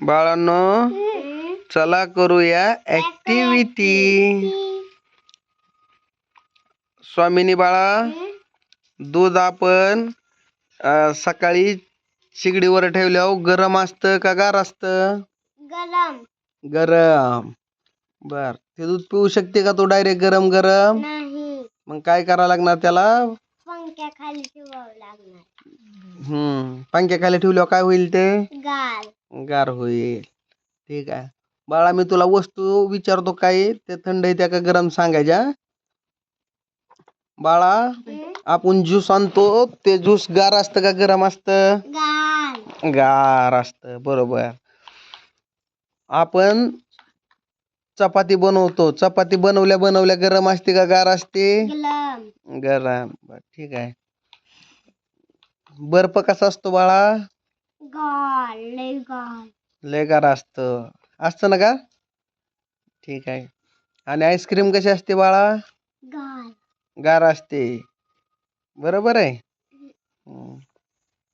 बाळांनो चला करूया ऍक्टिव्हिटी स्वामिनी बाळा दूध आपण सकाळी शिगडीवर ठेवल्यावर गरम असतं का गार असतं? गरम. गरम. बर. ते दूध पिऊ शकते का तू डायरेक्ट गरम गरम? नाही. मग काय करावं लागणार त्याला? ठेवावं लागणार. हम्म. पंख्या खाली ठेवल्यावर काय होईल ते? गार. गार होईल. ठीक आहे. बाळा मी तुला वस्तू विचारतो काय ते थंड आहे त्या का गरम सांगायच्या? बाळा आपण ज्यूस आणतो. ते ज्यूस गार असतं का गरम असतं? गार. असतं. बरोबर. आपण चपाती बनवतो. चपाती बनवल्या बनवल्या गरम असते का गार असते? गरम गरम. बर ठीक आहे. बर्फ कसा असतो बाळा? गार लय गार. लय गार असतं. असतं ना का? ठीक आहे. आणि आईस्क्रीम कशी असते बाळा? गार. गार असते. बरोबर आहे.